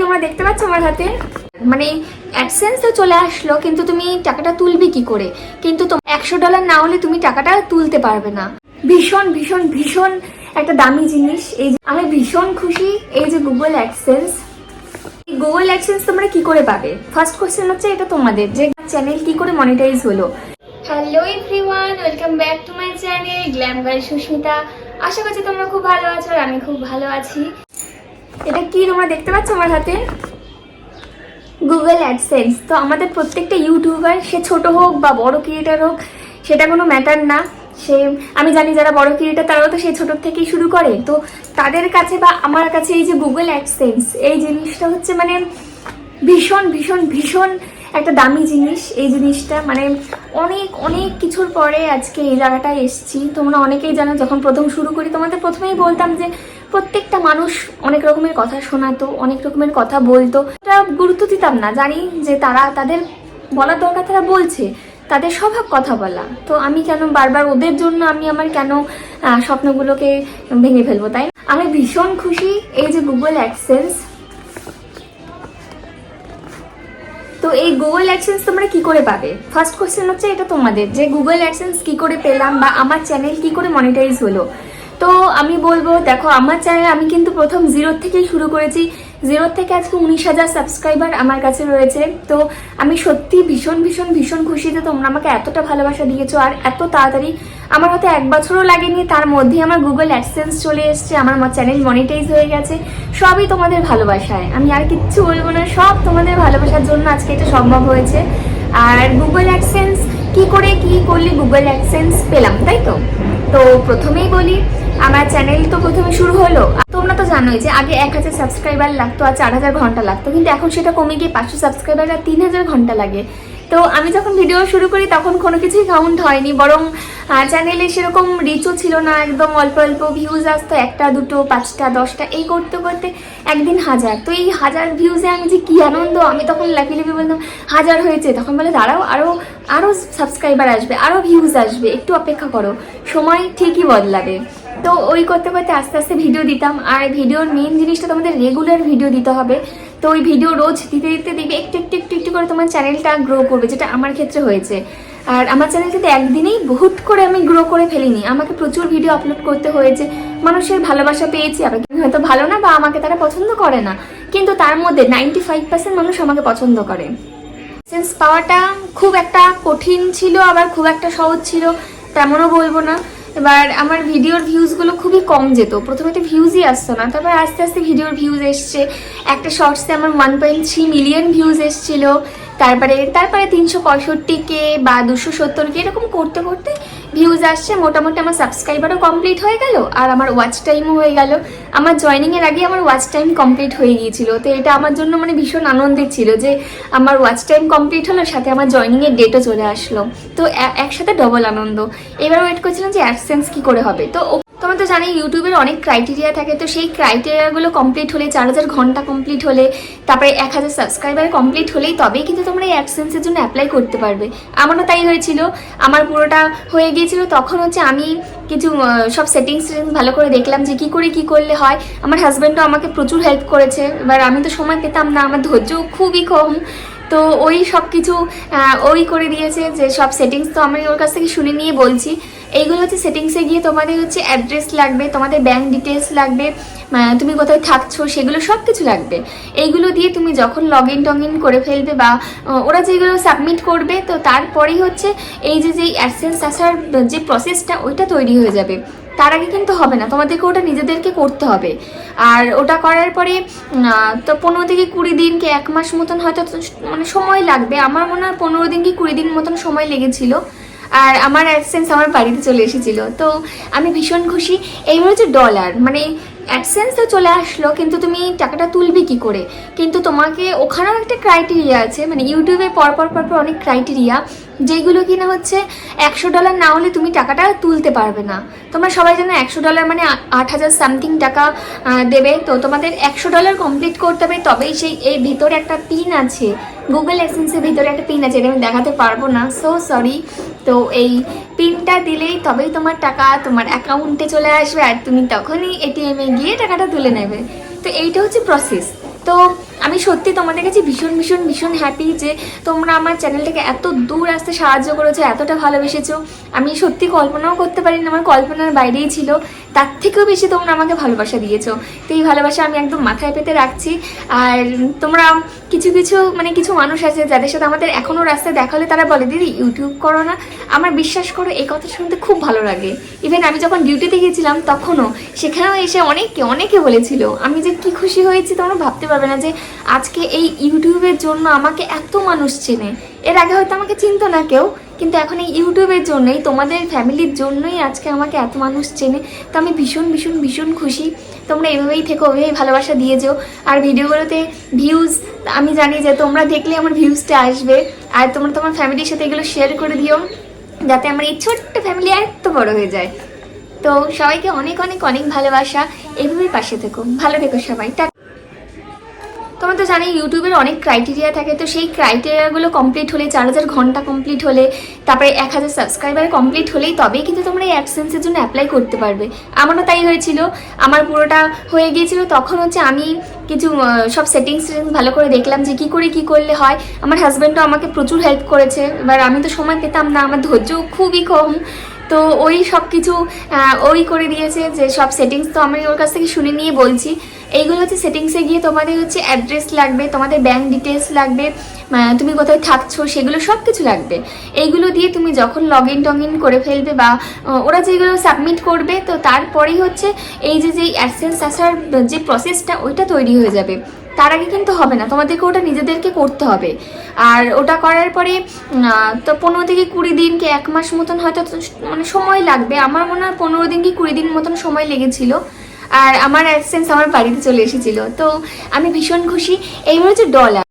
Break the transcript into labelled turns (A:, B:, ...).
A: তোমরা দেখতে পাচ্ছ আমার হাতে? মানে অ্যাডসেন্স তো চলে আসলো, কিন্তু তুমি টাকাটা তুলবে কি করে? কিন্তু একশো ডলার না হলে তুমি টাকাটা তুলতে পারবে না। ভীষণ ভীষণ ভীষণ একটা দামি জিনিস। এই যে, আমি ভীষণ খুশি এই যে গুগল অ্যাডসেন্স গুগল অ্যাডসেন্স তোমরা কি করে পাবে? ফার্স্ট কোশ্চেন হচ্ছে এটা তোমাদের, যে চ্যানেল কি করে মনিটাইজ হলো। Hello everyone welcome back to my channel glam girl Susmita আশা করছি তোমরা খুব ভালো আছো আর আমি খুব ভালো আছি। এটা কি তোমরা দেখতে পাচ্ছ আমার হাতে? গুগল অ্যাডসেন্স তো আমাদের প্রত্যেকটা ইউটিউবার সে ছোট হোক বা বড় ক্রিয়েটার হোক, সেটা কোনো ম্যাটার না। সে, আমি জানি যারা বড় ক্রিয়েটার তারাও তো সেই ছোটোর থেকেই শুরু করে। তো তাদের কাছে বা আমার কাছে এই যে গুগল অ্যাডসেন্স এই জিনিসটা হচ্ছে মানে ভীষণ ভীষণ ভীষণ একটা দামি জিনিস এই জিনিসটা। মানে অনেক অনেক কিছুর পরে আজকে এই জায়গাটায় এসেছি। তোমরা অনেকেই জানো, যখন প্রথম শুরু করি, তোমাদের প্রথমেই বলতাম যে প্রত্যেকটা মানুষ অনেক রকমের কথা শোনাতো, অনেক রকমের কথা বলতো। এটা গুরুত্ব দিতাম না, জানি যে তারা, তাদের বলার দরকার, তারা বলছে, তাদের স্বভাব কথা বলা। তো আমি কেন বারবার ওদের জন্য আমি আমার কেন স্বপ্নগুলোকে ভেঙে ফেলব, তাই আমি ভীষণ খুশি এই যে গুগল অ্যাক্সেন্স তো এই গুগল অ্যাডসেন্স তোমরা কি করে পাবে? ফার্স্ট কোশ্চেন হচ্ছে এটা তোমাদের, যে গুগল অ্যাডসেন্স কি করে পেলাম বা আমার চ্যানেল কি করে মনিটাইজ হলো? তো আমি বলব, দেখো, আমার চ্যানেল আমি কিন্তু প্রথম জিরো থেকেই শুরু করেছি। জিরো থেকে আজকে উনিশ হাজার সাবস্ক্রাইবার আমার কাছে রয়েছে। তো আমি সত্যি ভীষণ ভীষণ ভীষণ খুশি যে তোমরা আমাকে এতটা ভালোবাসা দিয়েছ আর এত তাড়াতাড়ি। আমার হয়তো এক বছরও লাগেনি, তার মধ্যে আমার গুগল অ্যাডসেন্স চলে এসছে, আমার চ্যানেল মনিটাইজ হয়ে গেছে। সবই তোমাদের ভালোবাসায়। আমি আর কিচ্ছু বলব না, সব তোমাদের ভালোবাসার জন্য আজকে এটা সম্ভব হয়েছে। আর গুগল অ্যাডসেন্স কি করে, কি করলে গুগল অ্যাডসেন্স পেলাম, তাই তো? তো প্রথমেই বলি আমার চ্যানেল তো প্রথমে শুরু হলো। তোমরা তো জানোই যে আগে এক হাজার সাবস্ক্রাইবার লাগতো আর চার হাজার ঘণ্টা লাগতো, কিন্তু এখন সেটা কমে গিয়ে পাঁচশো সাবস্ক্রাইবার আর তিন হাজার ঘণ্টা লাগে। তো আমি যখন ভিডিও শুরু করি তখন কোনো কিছুই কাউন্ট হয়নি, বরং চ্যানেলে সেরকম রিচও ছিল না, একদম অল্প অল্প ভিউজ আসতো, একটা, দুটো, পাঁচটা, দশটা, এই করতে করতে একদিন হাজার। তো এই হাজার ভিউজে আমি যে কী আনন্দ, আমি তখন লাফি লাফি বলতাম, হাজার হয়েছে। তখন বলে, দাঁড়াও আরও আরও সাবস্ক্রাইবার আসবে আরও ভিউজ আসবে, একটু অপেক্ষা করো, সময় ঠিকই বদলাবে। তো ওই করতে করতে আস্তে আস্তে ভিডিও দিতাম। আর ভিডিওর মেন জিনিসটা তোমাদের রেগুলার ভিডিও দিতে হবে। তো ওই ভিডিও রোজ দিতে দিতে দেখবে একটু একটু একটু একটু করে তোমার চ্যানেলটা গ্রো করবে, যেটা আমার ক্ষেত্রে হয়েছে। আর আমার চ্যানেল কিন্তু একদিনেই বহুত করে আমি গ্রো করে ফেলিনি। আমাকে প্রচুর ভিডিও আপলোড করতে হয়েছে। মানুষের ভালোবাসা পেয়েছি কেউ হয়তো ভালো না বা আমাকে তারা পছন্দ করে না। কিন্তু তার মধ্যে নাইনটি ফাইভ পার্সেন্ট মানুষ আমাকে পছন্দ করে। সেন্স পাওয়াটা খুব একটা কঠিন ছিল, আবার খুব একটা সহজ ছিল, তেমনও বলব না। এবার আমার ভিডিওর ভিউজগুলো খুবই কম যেত। প্রথমে তো ভিউজই আসতো না, তারপর আস্তে আস্তে ভিডিওর ভিউজ এসছে। একটা শর্টসে আমার one point three million views এসছিল। তারপরে তারপরে তিনশো পঁয়ষট্টি কে বা দুশো সত্তর কে এরকম করতে করতে ভিউজ আসছে, মোটামুটি আমার সাবস্ক্রাইবারও কমপ্লিট হয়ে গেল, আর আমার ওয়াচ টাইমও হয়ে গেল। আমার জয়নিংয়ের আগে আমার ওয়াচ টাইম কমপ্লিট হয়ে গিয়েছিল। তো এটা আমার জন্য মানে ভীষণ আনন্দের ছিল যে আমার ওয়াচ টাইম কমপ্লিট হলো, সাথে আমার জয়নিংয়ের ডেটও চলে আসলো। তো একসাথে ডবল আনন্দ। এবার ওয়েট করছিলাম যে অ্যাডসেন্স কি করে হবে। তো তোমরা তো জানি ইউটিউবের অনেক ক্রাইটেরিয়া থাকে, তো সেই ক্রাইটেরিয়াগুলো কমপ্লিট হলে, চার হাজার ঘণ্টা কমপ্লিট হলে, তারপরে এক হাজার সাবস্ক্রাইবার কমপ্লিট হলেই তবেই কিন্তু তোমরা এই অ্যাডসেন্সের জন্য অ্যাপ্লাই করতে পারবে। আমারও তাই হয়েছিল। আমার পুরোটা হয়ে গিয়েছিল। তখন হচ্ছে আমি কিছু সব সেটিংস ভালো করে দেখলাম যে কি করে কি করলে হয়। আমার হাজব্যান্ডও আমাকে প্রচুর হেল্প করেছে। এবার আমি তো সময় পেতাম না, আমার ধৈর্য খুবই কম। তো ওই সব কিছু ওই করে দিয়েছে যে সব সেটিংস তো আমি ওর কাছ থেকে শুনে নিয়ে বলছি। এইগুলো হচ্ছে সেটিংসে গিয়ে তোমাদের হচ্ছে অ্যাড্রেস লাগবে, তোমাদের ব্যাংক ডিটেলস লাগবে তুমি কোথায় থাকছো, সেগুলো সব কিছু লাগবে। এইগুলো দিয়ে তুমি যখন লগ ইন টগ ইন করে ফেলবে বা ওরা যেগুলো সাবমিট করবে, তো তারপরেই হচ্ছে এই যে যে অ্যাডসেন্স আসার যে প্রসেসটা ওইটা তৈরি হয়ে যাবে। তার আগে কিন্তু হবে না, তোমাদেরকে ওটা নিজেদেরকে করতে হবে। আর ওটা করার পরে তো পনেরো থেকে কুড়ি দিন কি এক মাস মতন হয়তো মানে সময় লাগবে। আমার মনে হয় পনেরো দিন কি কুড়ি দিন মতন সময় লেগেছিল। আর আমার অ্যাডসেন্স আমার বাড়িতে চলে এসেছিল। তো আমি ভীষণ খুশি। এইবার হচ্ছে ডলার মানে অ্যাডসেন্স তো চলে আসলো, কিন্তু তুমি টাকাটা তুলবে কি করে? কিন্তু তোমাকে ওখানেও একটা ক্রাইটেরিয়া আছে। মানে ইউটিউবে পরপর পরপর অনেক ক্রাইটেরিয়া যেগুলো কিনা হচ্ছে একশো ডলার না হলে তুমি টাকাটা তুলতে পারবে না। তোমরা সবাই জানো একশো ডলার মানে আট হাজার সামথিং টাকা দেবে। তো তোমাদের একশো ডলার কমপ্লিট করতে হবে। তবেই সেই এই ভিতরে একটা পিন আছে। গুগল এসেন্সের ভিতরে একটা পিন আছে, এটা আমি দেখাতে পারব না। সো সরি তো এই পিনটা দিলেই তবেই তোমার টাকা, তোমার অ্যাকাউন্টে চলে আসবে আর তুমি তখনই এটিএমে গিয়ে টাকাটা তুলে নেবে। তো এইটা হচ্ছে প্রসেস তো আমি সত্যি তোমাদের কাছে ভীষণ ভীষণ ভীষণ হ্যাপি যে তোমরা আমার চ্যানেলটাকে এত দূর আসতে সাহায্য করেছ, এতটা ভালোবেসেছো। আমি সত্যি কল্পনাও করতে পারিনি, আমার কল্পনার বাইরেই ছিল। তার থেকেও বেশি তোমরা আমাকে ভালোবাসা দিয়েছ। তো এই ভালোবাসা আমি একদম মাথায় পেতে রাখছি। আর তোমরা কিছু কিছু মানে কিছু মানুষ আছে যাদের সাথে আমাদের এখনও রাস্তায় দেখা হলে তারা বলে, দিদি ইউটিউব করো না। আমার বিশ্বাস করো, এই কথা শুনতে খুব ভালো লাগে। ইভেন আমি যখন ডিউটিতে গিয়েছিলাম, তখনও সেখানেও এসে অনেকে অনেকে বলেছিল, আমি যে কি খুশি হয়েছি তোমরা ভাবতে পারবে না যে আজকে এই ইউটিউবের জন্য আমাকে এত মানুষ চেনে। এর আগে হয়তো আমাকে চিনতো না কেউ, কিন্তু এখন এই ইউটিউবের জন্যই, তোমাদের ফ্যামিলির জন্যই আজকে আমাকে এত মানুষ চেনে। তো আমি ভীষণ ভীষণ ভীষণ খুশি। তোমরা এভাবেই থেকো, এভাবেই ভালোবাসা দিয়ে যেও। আর ভিডিওগুলোতে ভিউজ আমি জানি যে তোমরা দেখলে আমার ভিউজটা আসবে। আর তোমরা তোমার ফ্যামিলির সাথে এগুলো শেয়ার করে দিও, যাতে আমার এই ছোট্ট ফ্যামিলি এত বড় হয়ে যায়। তো সবাইকে অনেক অনেক অনেক ভালোবাসা। এভাবেই পাশে থেকো। ভালো থেকো সবাই। টা তোমরা তো জানি ইউটিউবের অনেক ক্রাইটেরিয়া থাকে, তো সেই ক্রাইটেরিয়াগুলো কমপ্লিট হলে, চার হাজার ঘণ্টা কমপ্লিট হলে, তারপরে এক হাজার সাবস্ক্রাইবার কমপ্লিট হলেই তবেই কিন্তু তোমরা এই অ্যাডসেন্সের জন্য অ্যাপ্লাই করতে পারবে। আমারও তাই হয়েছিল। আমার পুরোটা হয়ে গিয়েছিল। তখন হচ্ছে আমি কিছু সব সেটিংস ভালো করে দেখলাম যে কি করে কি করলে হয়। আমার হাজব্যান্ডও আমাকে প্রচুর হেল্প করেছে। এবার আমি তো সময় পেতাম না। আমার ধৈর্য খুবই কম। তো ওই সব কিছু ওই করে দিয়েছে যে সব সেটিংস তো আমি ওর কাছ থেকে শুনে নিয়ে বলছি। এইগুলো হচ্ছে সেটিংসে গিয়ে তোমাদের হচ্ছে অ্যাড্রেস লাগবে, তোমাদের ব্যাংক ডিটেলস লাগবে তুমি কোথায় থাকছো সেগুলো সব কিছু লাগবে। এইগুলো দিয়ে তুমি যখন লগ ইন টগ ইন করে ফেলবে বা ওরা যেগুলো সাবমিট করবে, তো তারপরেই হচ্ছে এই যে যে অ্যাডসেন্স আসার যে প্রসেসটা ওইটা তৈরি হয়ে যাবে। তার আগে কিন্তু হবে না। তোমাদেরকে ওটা নিজেদেরকে করতে হবে। আর ওটা করার পরে তো পনেরো থেকে কুড়ি দিন কি এক মাস মতন হয়তো মানে সময় লাগবে। আমার মনে হয় পনেরো দিন কি কুড়ি দিন মতন সময় লেগেছিল। আর আমার অ্যাডসেন্স আমার বাড়িতে চলে এসেছিল। তো আমি ভীষণ খুশি। এই হচ্ছে ডলার